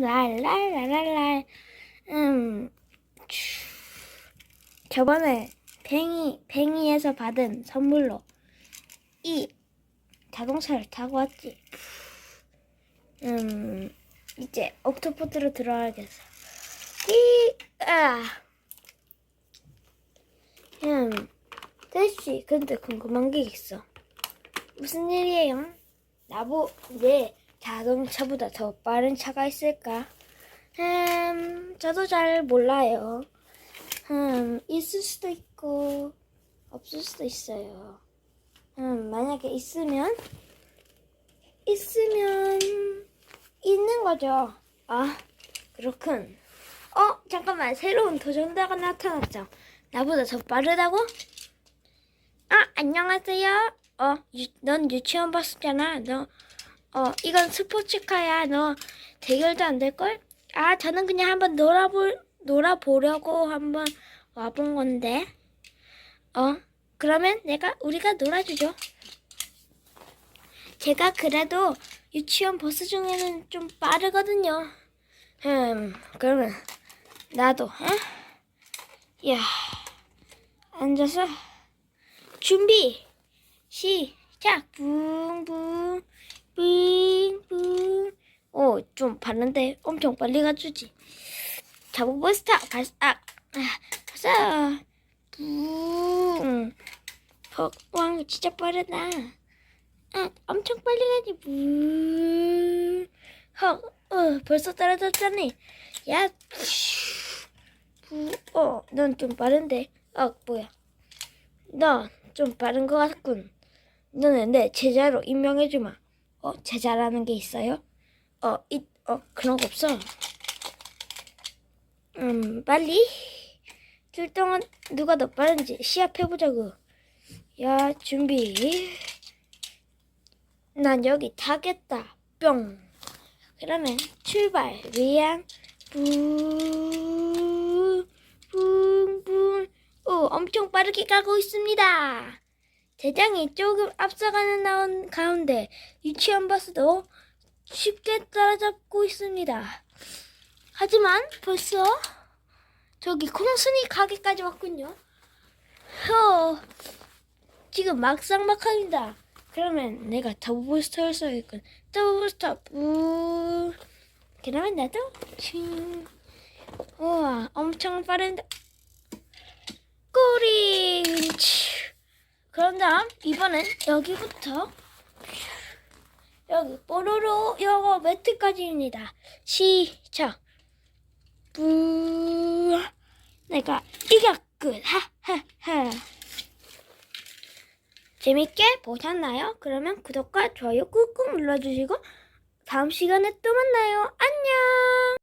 랄랄랄랄랄. 음, 쭈. 저번에 뱅이, 뱅이에서 받은 선물로 이 자동차를 타고 왔지. 음, 이제 옥토퍼드로 들어가야겠어. 이, 아. 음, 대시, 근데 궁금한 게 있어. 무슨 일이에요? 나보, 왜 자동차보다 더 빠른 차가 있을까? 음, 저도 잘 몰라요. 음, 있을 수도 있고, 없을 수도 있어요. 음, 만약에 있으면, 있으면, 있는 거죠. 아, 그렇군. 어, 잠깐만, 새로운 도전자가 나타났죠. 나보다 더 빠르다고? 아, 안녕하세요. 어, 유, 넌 유치원 버스잖아. 너, 어, 이건 스포츠카야. 너 대결도 안 될걸? 아, 저는 그냥 한번 놀아볼, 놀아보려고 한번 와본 건데. 어, 그러면 내가, 우리가 놀아주죠. 제가 그래도 유치원 버스 중에는 좀 빠르거든요. 음, 그러면 나도, 어? 야, 앉아서 준비 시작 붕붕 붕붕 오 좀 봤는데 엄청 빨리 가주지 자보버 스타 발사 아, 가자 붕 어, 왕 진짜 빠르다 아 엄청 빨리 가지 붕 헉, 어, 벌써 떨어졌잖니 야 부, 어, 넌 좀 빠른데. 어, 뭐야. 너좀 빠른 것 같군. 너는 내 제자로 임명해주마. 어, 제자라는 게 있어요? 어, 이, 어, 그런 거 없어. 음, 빨리. 둘 동안 누가 더 빠른지 시합해보자고. 야, 준비. 난 여기 타겠다. 뿅. 그러면 출발. 위안. 부, 붕붕. 오, 엄청 빠르게 가고 있습니다. 대장이 조금 앞서가는 가운데 유치원 버스도 쉽게 따라잡고 있습니다. 하지만 벌써 저기 콩순이 가게까지 왔군요. 어, 지금 막상막합니다. 그러면 내가 더블스타를 써야겠군. 더블스타 뿌. 그러면 나도 칭. 우와, 엄청 빠른데. 꼬리. 치. 그런 다음 이번엔 여기부터 여기 뽀로로 영어 매트까지입니다. 시작. 뿌. 내가 이겼군. 하하하. 재밌게 보셨나요? 그러면 구독과 좋아요 꾹꾹 눌러주시고 다음 시간에 또 만나요. 안녕!